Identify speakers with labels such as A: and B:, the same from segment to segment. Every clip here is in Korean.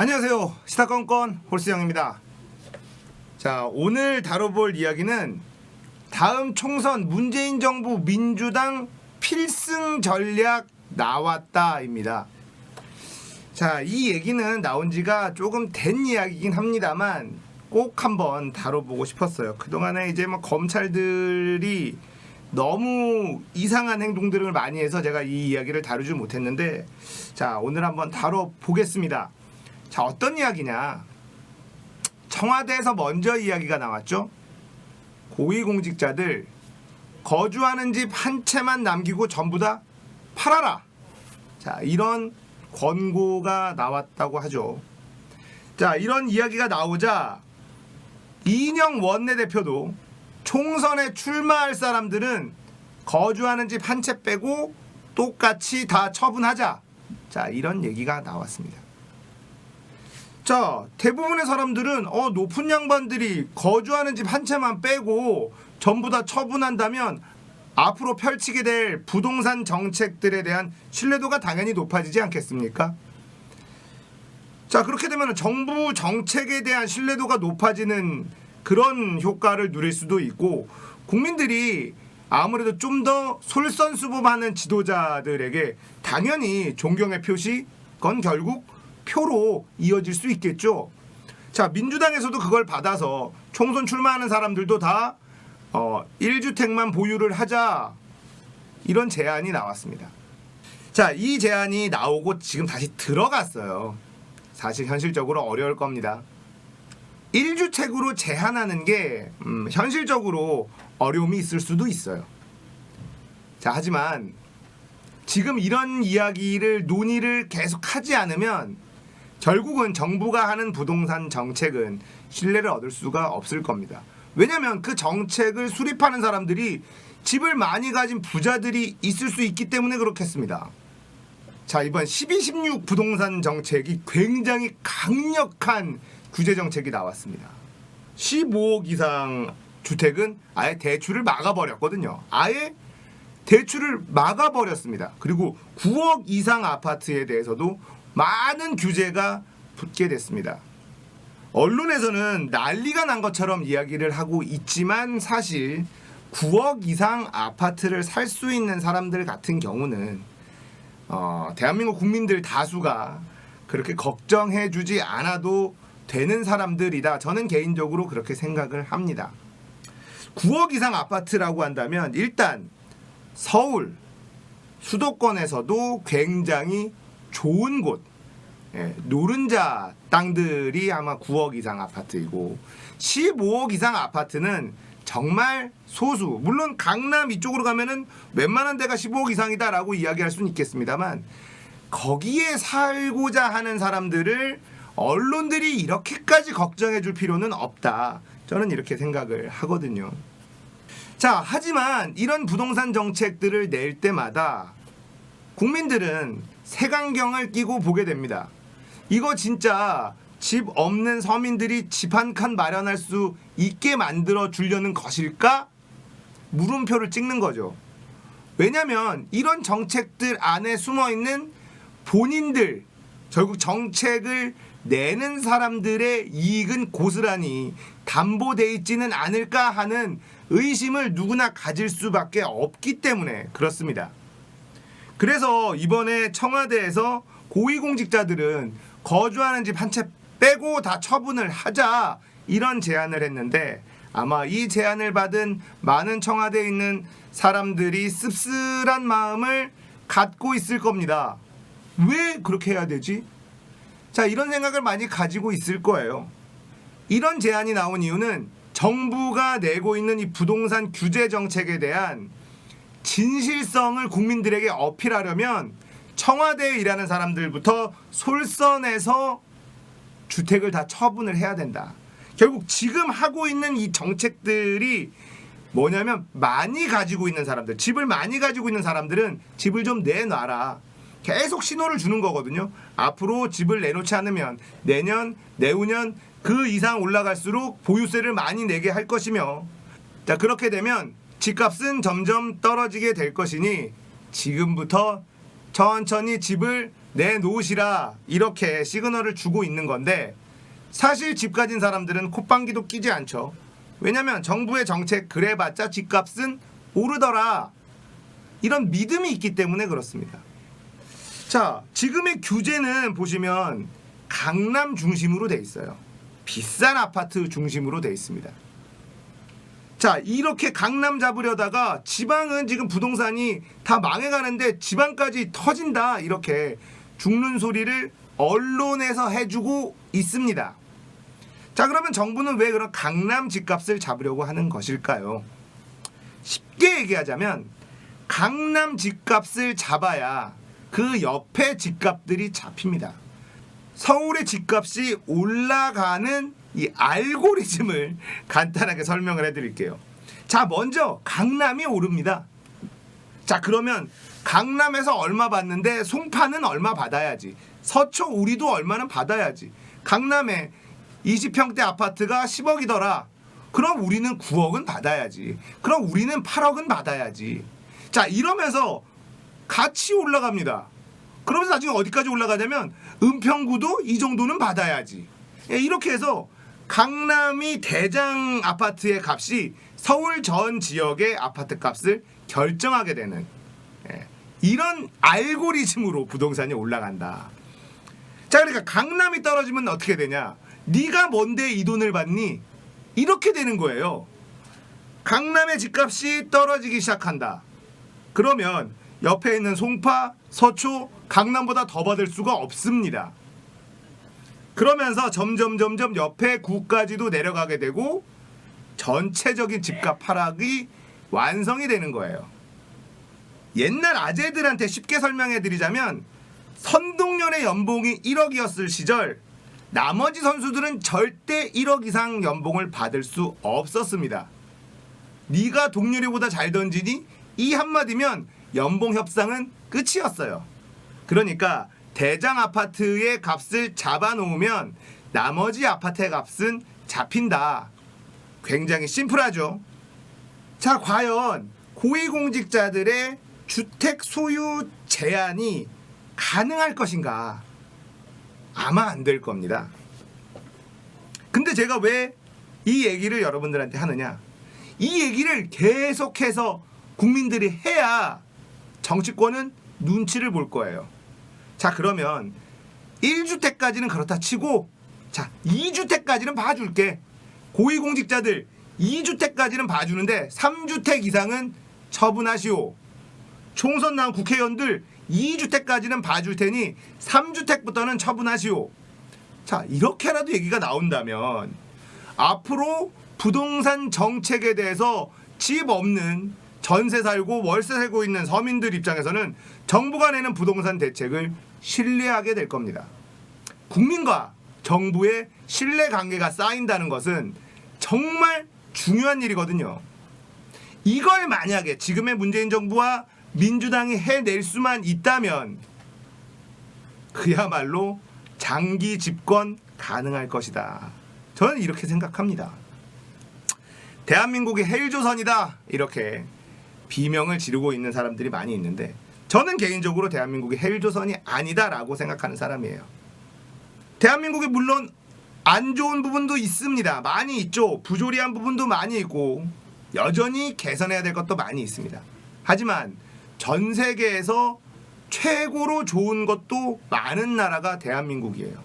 A: 안녕하세요. 시사건건 홀스영입니다. 자, 오늘 다뤄볼 이야기는 다음 총선 문재인 정부 민주당 필승 전략 나왔다입니다. 자, 이 얘기는 나온 지가 조금 된 이야기긴 합니다만 꼭 한번 다뤄보고 싶었어요. 그동안에 이제 뭐 검찰들이 너무 이상한 행동들을 많이 해서 제가 이 이야기를 다루지 못했는데 자, 오늘 한번 다뤄보겠습니다. 자, 어떤 이야기냐? 청와대에서 먼저 이야기가 나왔죠. 고위공직자들 거주하는 집 한 채만 남기고 전부 다 팔아라. 자, 이런 권고가 나왔다고 하죠. 자, 이런 이야기가 나오자 이인영 원내대표도 총선에 출마할 사람들은 거주하는 집 한 채 빼고 똑같이 다 처분하자. 자, 이런 얘기가 나왔습니다. 자, 대부분의 사람들은 어 높은 양반들이 거주하는 집 한 채만 빼고 전부 다 처분한다면 앞으로 펼치게 될 부동산 정책들에 대한 신뢰도가 당연히 높아지지 않겠습니까? 자, 그렇게 되면 정부 정책에 대한 신뢰도가 높아지는 그런 효과를 누릴 수도 있고 국민들이 아무래도 좀 더 솔선수범하는 지도자들에게 당연히 존경의 표시 건 결국 표로 이어질 수 있겠죠. 자, 민주당에서도 그걸 받아서 총선 출마하는 사람들도 다 어, 1주택만 보유를 하자 이런 제안이 나왔습니다. 자, 이 제안이 나오고 지금 다시 들어갔어요. 사실 현실적으로 어려울 겁니다. 1주택으로 제한하는 게 음, 현실적으로 어려움이 있을 수도 있어요. 자, 하지만 지금 이런 이야기를 논의를 계속 하지 않으면 결국은 정부가 하는 부동산 정책은 신뢰를 얻을 수가 없을 겁니다. 왜냐하면 그 정책을 수립하는 사람들이 집을 많이 가진 부자들이 있을 수 있기 때문에 그렇겠습니다. 자 이번 12, 16 부동산 정책이 굉장히 강력한 규제 정책이 나왔습니다. 15억 이상 주택은 아예 대출을 막아버렸거든요. 아예 대출을 막아버렸습니다. 그리고 9억 이상 아파트에 대해서도 많은 규제가 붙게 됐습니다. 언론에서는 난리가 난 것처럼 이야기를 하고 있지만 사실 9억 이상 아파트를 살 수 있는 사람들 같은 경우는 어, 대한민국 국민들 다수가 그렇게 걱정해 주지 않아도 되는 사람들이다. 저는 개인적으로 그렇게 생각을 합니다. 9억 이상 아파트라고 한다면 일단 서울 수도권에서도 굉장히 좋은 곳. 예, 노른자 땅들이 아마 9억 이상 아파트이고 15억 이상 아파트는 정말 소수. 물론 강남 이쪽으로 가면은 웬만한 데가 15억 이상이다라고 이야기할 수는 있겠습니다만 거기에 살고자 하는 사람들을 언론들이 이렇게까지 걱정해 줄 필요는 없다. 저는 이렇게 생각을 하거든요. 자 하지만 이런 부동산 정책들을 낼 때마다 국민들은 색안경을 끼고 보게 됩니다. 이거 진짜 집 없는 서민들이 집 한 칸 마련할 수 있게 만들어 주려는 것일까? 물음표를 찍는 거죠. 왜냐면 이런 정책들 안에 숨어 있는 본인들 결국 정책을 내는 사람들의 이익은 고스란히 담보돼 있지는 않을까 하는 의심을 누구나 가질 수밖에 없기 때문에 그렇습니다. 그래서 이번에 청와대에서 고위공직자들은 거주하는 집 한 채 빼고 다 처분을 하자 이런 제안을 했는데 아마 이 제안을 받은 많은 청와대에 있는 사람들이 씁쓸한 마음을 갖고 있을 겁니다. 왜 그렇게 해야 되지? 자, 이런 생각을 많이 가지고 있을 거예요. 이런 제안이 나온 이유는 정부가 내고 있는 이 부동산 규제 정책에 대한 진실성을 국민들에게 어필하려면 청와대에 일하는 사람들부터 솔선해서 주택을 다 처분을 해야 된다. 결국 지금 하고 있는 이 정책들이 뭐냐면 많이 가지고 있는 사람들, 집을 많이 가지고 있는 사람들은 집을 좀 내놔라. 계속 신호를 주는 거거든요. 앞으로 집을 내놓지 않으면 내년, 내후년 그 이상 올라갈수록 보유세를 많이 내게 할 것이며 자 그렇게 되면 집값은 점점 떨어지게 될 것이니 지금부터 천천히 집을 내놓으시라 이렇게 시그널을 주고 있는 건데 사실 집 가진 사람들은 콧방귀도 끼지 않죠. 왜냐면 정부의 정책 그래봤자 집값은 오르더라 이런 믿음이 있기 때문에 그렇습니다. 자 지금의 규제는 보시면 강남 중심으로 돼 있어요. 비싼 아파트 중심으로 돼 있습니다. 자 이렇게 강남 잡으려다가 지방은 지금 부동산이 다 망해가는데 지방까지 터진다 이렇게 죽는 소리를 언론에서 해주고 있습니다. 자 그러면 정부는 왜 그런 강남 집값을 잡으려고 하는 것일까요? 쉽게 얘기하자면 강남 집값을 잡아야 그 옆에 집값들이 잡힙니다. 서울의 집값이 올라가는 이 알고리즘을 간단하게 설명을 해드릴게요. 자, 먼저 강남이 오릅니다. 자, 그러면 강남에서 얼마 받는데 송파는 얼마 받아야지. 서초 우리도 얼마는 받아야지. 강남에 20평대 아파트가 10억이더라. 그럼 우리는 9억은 받아야지. 그럼 우리는 8억은 받아야지. 자, 이러면서 같이 올라갑니다. 그러면서 나중에 어디까지 올라가냐면 은평구도 이 정도는 받아야지. 예, 이렇게 해서 강남이 대장 아파트의 값이 서울 전 지역의 아파트 값을 결정하게 되는 예, 이런 알고리즘으로 부동산이 올라간다. 자, 그러니까 강남이 떨어지면 어떻게 되냐? 네가 뭔데 이 돈을 받니? 이렇게 되는 거예요. 강남의 집값이 떨어지기 시작한다. 그러면 옆에 있는 송파, 서초, 강남보다 더 받을 수가 없습니다. 그러면서 점점 점점 옆에 구까지도 내려가게 되고 전체적인 집값 하락이 완성이 되는 거예요. 옛날 아재들한테 쉽게 설명해 드리자면 선동열의 연봉이 1억이었을 시절 나머지 선수들은 절대 1억 이상 연봉을 받을 수 없었습니다. 네가 동률이보다 잘 던지니 이 한마디면 연봉 협상은 끝이었어요. 그러니까 대장 아파트의 값을 잡아놓으면 나머지 아파트의 값은 잡힌다. 굉장히 심플하죠. 자, 과연 고위공직자들의 주택 소유 제한이 가능할 것인가? 아마 안 될 겁니다. 근데 제가 왜 이 얘기를 여러분들한테 하느냐? 이 얘기를 계속해서 국민들이 해야 정치권은 눈치를 볼 거예요. 자, 그러면 1주택까지는 그렇다 치고 자, 2주택까지는 봐줄게. 고위공직자들 2주택까지는 봐주는데 3주택 이상은 처분하시오. 총선 나온 국회의원들 2주택까지는 봐줄 테니 3주택부터는 처분하시오. 자, 이렇게라도 얘기가 나온다면 앞으로 부동산 정책에 대해서 집 없는 전세 살고 월세 살고 있는 서민들 입장에서는 정부가 내는 부동산 대책을 신뢰하게 될 겁니다. 국민과 정부의 신뢰 관계가 쌓인다는 것은 정말 중요한 일이거든요. 이걸 만약에 지금의 문재인 정부와 민주당이 해낼 수만 있다면 그야말로 장기 집권 가능할 것이다. 저는 이렇게 생각합니다. 대한민국이 헬조선이다 이렇게 비명을 지르고 있는 사람들이 많이 있는데 저는 개인적으로 대한민국이 헬조선이 아니다라고 생각하는 사람이에요. 대한민국이 물론 안 좋은 부분도 있습니다. 많이 있죠. 부조리한 부분도 많이 있고 여전히 개선해야 될 것도 많이 있습니다. 하지만 전 세계에서 최고로 좋은 것도 많은 나라가 대한민국이에요.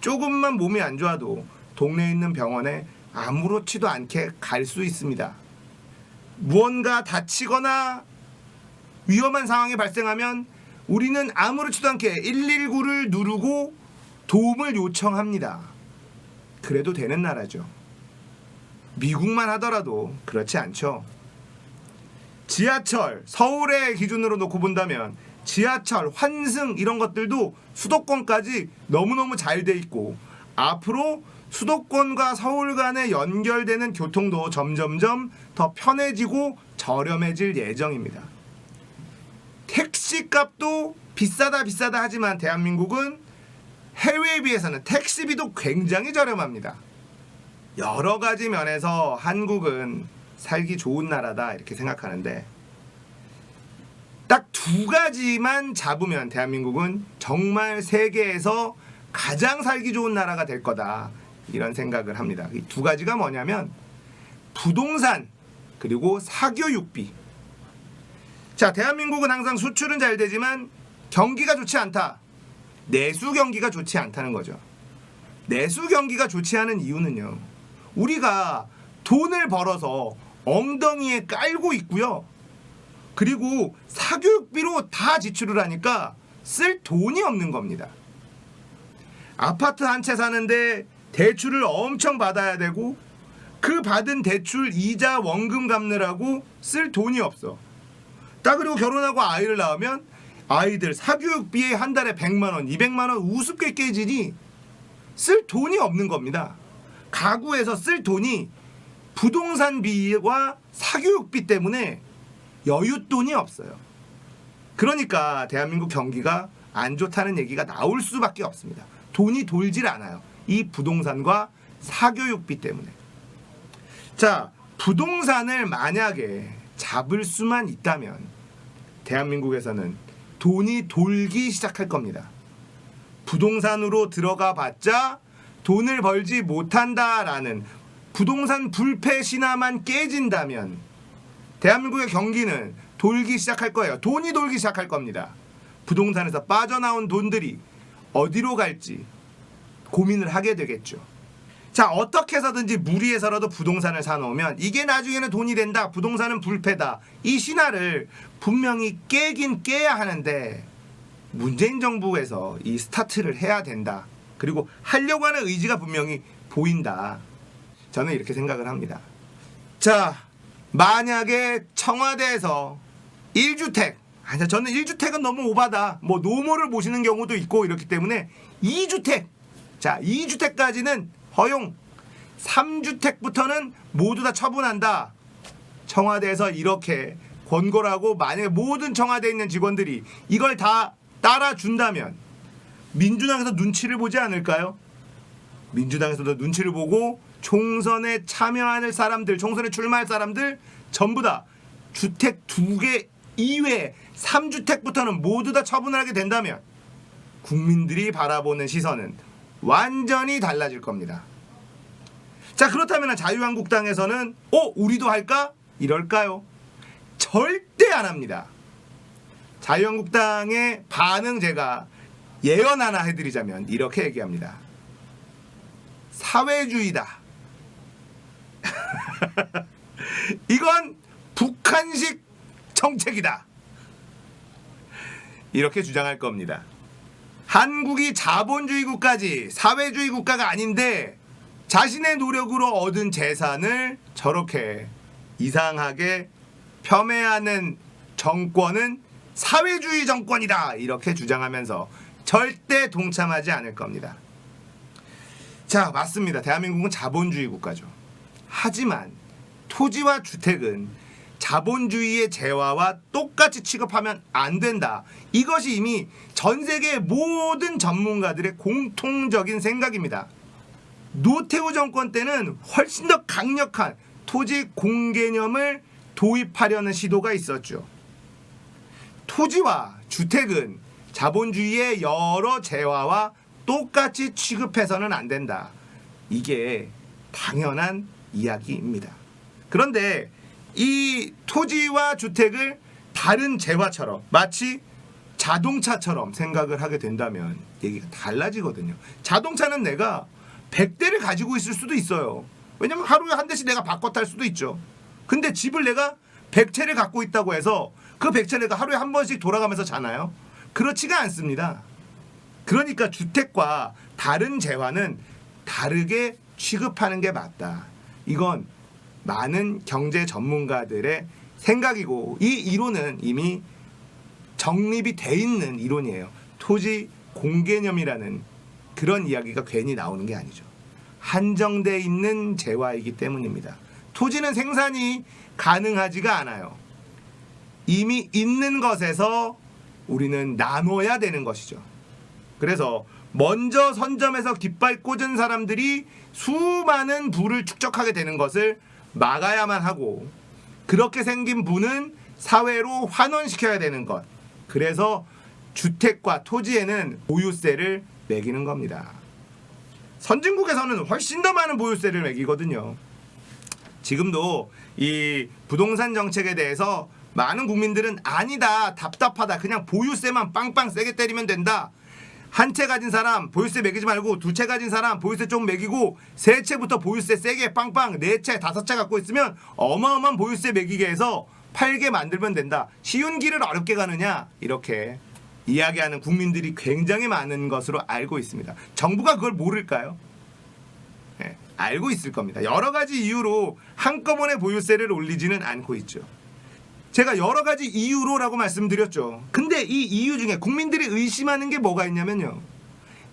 A: 조금만 몸이 안 좋아도 동네에 있는 병원에 아무렇지도 않게 갈 수 있습니다. 무언가 다치거나 위험한 상황이 발생하면 우리는 아무렇지도 않게 119를 누르고 도움을 요청합니다. 그래도 되는 나라죠. 미국만 하더라도 그렇지 않죠. 지하철, 서울의 기준으로 놓고 본다면 지하철, 환승 이런 것들도 수도권까지 너무너무 잘 돼 있고 앞으로 수도권과 서울 간에 연결되는 교통도 점점점 더 편해지고 저렴해질 예정입니다. 택시 값도 비싸다 비싸다 하지만 대한민국은 해외에 비해서는 택시비도 굉장히 저렴합니다. 여러 가지 면에서 한국은 살기 좋은 나라다 이렇게 생각하는데 딱 두 가지만 잡으면 대한민국은 정말 세계에서 가장 살기 좋은 나라가 될 거다. 이런 생각을 합니다. 이 두 가지가 뭐냐면 부동산 그리고 사교육비. 자, 대한민국은 항상 수출은 잘 되지만 경기가 좋지 않다. 내수 경기가 좋지 않다는 거죠. 내수 경기가 좋지 않은 이유는요. 우리가 돈을 벌어서 엉덩이에 깔고 있고요. 그리고 사교육비로 다 지출을 하니까 쓸 돈이 없는 겁니다. 아파트 한 채 사는데 대출을 엄청 받아야 되고 그 받은 대출 이자 원금 갚느라고 쓸 돈이 없어. 딱 그리고 결혼하고 아이를 낳으면 아이들 사교육비에 한 달에 100만 원, 200만 원 우습게 깨지니 쓸 돈이 없는 겁니다. 가구에서 쓸 돈이 부동산비와 사교육비 때문에 여윳돈이 없어요. 그러니까 대한민국 경기가 안 좋다는 얘기가 나올 수밖에 없습니다. 돈이 돌질 않아요. 이 부동산과 사교육비 때문에. 자, 부동산을 만약에 잡을 수만 있다면 대한민국에서는 돈이 돌기 시작할 겁니다. 부동산으로 들어가 봤자 돈을 벌지 못한다라는 부동산 불패 신화만 깨진다면 대한민국의 경기는 돌기 시작할 거예요. 돈이 돌기 시작할 겁니다. 부동산에서 빠져나온 돈들이 어디로 갈지 고민을 하게 되겠죠. 자, 어떻게 해서든지 무리해서라도 부동산을 사놓으면 이게 나중에는 돈이 된다. 부동산은 불패다. 이 신화를 분명히 깨긴 깨야 하는데 문재인 정부에서 이 스타트를 해야 된다. 그리고 하려고 하는 의지가 분명히 보인다. 저는 이렇게 생각을 합니다. 자, 만약에 청와대에서 1주택, 아니, 저는 1주택은 너무 오바다. 뭐, 노모를 모시는 경우도 있고 이렇기 때문에 2주택, 자, 2주택까지는 허용, 3주택부터는 모두 다 처분한다. 청와대에서 이렇게 권고를 하고 만약에 모든 청와대에 있는 직원들이 이걸 다 따라준다면 민주당에서 눈치를 보지 않을까요? 민주당에서도 눈치를 보고 총선에 참여할 사람들, 총선에 출마할 사람들 전부 다 주택 두 개 이외 3주택부터는 모두 다 처분을 하게 된다면 국민들이 바라보는 시선은 완전히 달라질 겁니다. 자 그렇다면 자유한국당에서는 어 우리도 할까 이럴까요? 절대 안 합니다. 자유한국당의 반응 제가 예언 하나 해드리자면 이렇게 얘기합니다. 사회주의다. 이건 북한식 정책이다. 이렇게 주장할 겁니다. 한국이 자본주의 국가지 사회주의 국가가 아닌데 자신의 노력으로 얻은 재산을 저렇게 이상하게 폄훼하는 정권은 사회주의 정권이다 이렇게 주장하면서 절대 동참하지 않을 겁니다. 자 맞습니다. 대한민국은 자본주의 국가죠. 하지만 토지와 주택은 자본주의의 재화와 똑같이 취급하면 안 된다. 이것이 이미 전 세계 모든 전문가들의 공통적인 생각입니다. 노태우 정권 때는 훨씬 더 강력한 토지 공개념을 도입하려는 시도가 있었죠. 토지와 주택은 자본주의의 여러 재화와 똑같이 취급해서는 안 된다. 이게 당연한 이야기입니다. 그런데 이 토지와 주택을 다른 재화처럼 마치 자동차처럼 생각을 하게 된다면 얘기가 달라지거든요. 자동차는 내가 100대를 가지고 있을 수도 있어요. 왜냐면 하루에 한 대씩 내가 바꿔 탈 수도 있죠. 근데 집을 내가 100채를 갖고 있다고 해서 그 100채 내가 하루에 한 번씩 돌아가면서 자나요? 그렇지가 않습니다. 그러니까 주택과 다른 재화는 다르게 취급하는 게 맞다. 이건 많은 경제 전문가들의 생각이고 이 이론은 이미 정립이 돼 있는 이론이에요. 토지 공개념이라는 그런 이야기가 괜히 나오는 게 아니죠. 한정돼 있는 재화이기 때문입니다. 토지는 생산이 가능하지가 않아요. 이미 있는 것에서 우리는 나눠야 되는 것이죠. 그래서 먼저 선점해서 깃발 꽂은 사람들이 수많은 부를 축적하게 되는 것을 막아야만 하고 그렇게 생긴 부는 사회로 환원시켜야 되는 것 그래서 주택과 토지에는 보유세를 매기는 겁니다. 선진국에서는 훨씬 더 많은 보유세를 매기거든요. 지금도 이 부동산 정책에 대해서 많은 국민들은 아니다 답답하다 그냥 보유세만 빵빵 세게 때리면 된다 한 채 가진 사람 보유세 매기지 말고 두 채 가진 사람 보유세 좀 매기고 세 채부터 보유세 세게 빵빵 네 채 다섯 채 갖고 있으면 어마어마한 보유세 매기게 해서 팔게 만들면 된다 쉬운 길을 어렵게 가느냐 이렇게 이야기하는 국민들이 굉장히 많은 것으로 알고 있습니다 정부가 그걸 모를까요? 예, 알고 있을 겁니다. 여러 가지 이유로 한꺼번에 보유세를 올리지는 않고 있죠. 제가 여러 가지 이유로라고 말씀드렸죠. 근데 이 이유 중에 국민들이 의심하는 게 뭐가 있냐면요.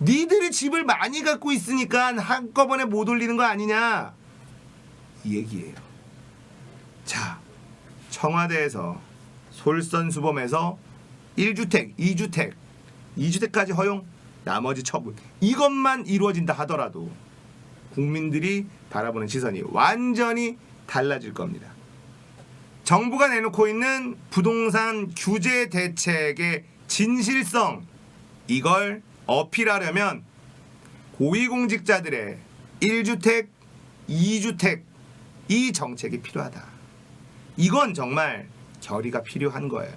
A: 니들이 집을 많이 갖고 있으니까 한꺼번에 못 올리는 거 아니냐. 이 얘기예요. 자, 청와대에서 솔선수범해서 1주택, 2주택, 2주택까지 허용, 나머지 처분. 이것만 이루어진다 하더라도 국민들이 바라보는 시선이 완전히 달라질 겁니다. 정부가 내놓고 있는 부동산 규제 대책의 진실성 이걸 어필하려면 고위공직자들의 1주택, 2주택 이 정책이 필요하다. 이건 정말 결의가 필요한 거예요.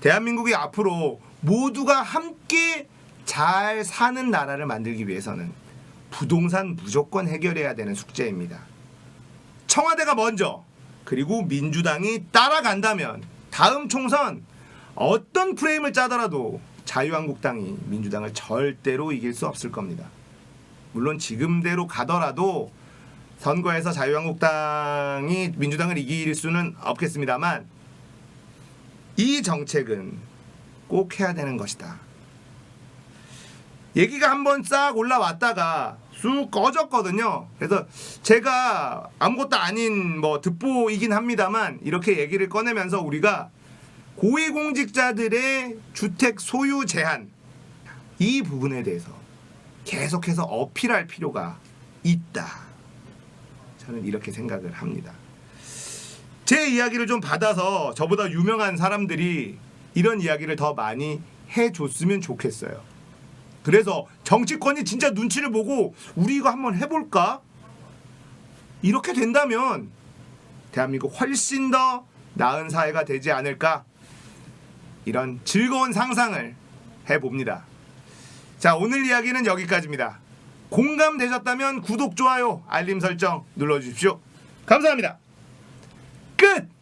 A: 대한민국이 앞으로 모두가 함께 잘 사는 나라를 만들기 위해서는 부동산 무조건 해결해야 되는 숙제입니다. 청와대가 먼저 그리고 민주당이 따라간다면 다음 총선 어떤 프레임을 짜더라도 자유한국당이 민주당을 절대로 이길 수 없을 겁니다. 물론 지금대로 가더라도 선거에서 자유한국당이 민주당을 이길 수는 없겠습니다만 이 정책은 꼭 해야 되는 것이다. 얘기가 한번 싹 올라왔다가 쑥 꺼졌거든요. 그래서 제가 아무것도 아닌 뭐 듣보이긴 합니다만 이렇게 얘기를 꺼내면서 우리가 고위공직자들의 주택 소유 제한 이 부분에 대해서 계속해서 어필할 필요가 있다. 저는 이렇게 생각을 합니다. 제 이야기를 좀 받아서 저보다 유명한 사람들이 이런 이야기를 더 많이 해줬으면 좋겠어요. 그래서 정치권이 진짜 눈치를 보고 우리 이거 한번 해볼까? 이렇게 된다면 대한민국 훨씬 더 나은 사회가 되지 않을까? 이런 즐거운 상상을 해봅니다. 자, 오늘 이야기는 여기까지입니다. 공감되셨다면 구독, 좋아요, 알림 설정 눌러주십시오. 감사합니다. 끝!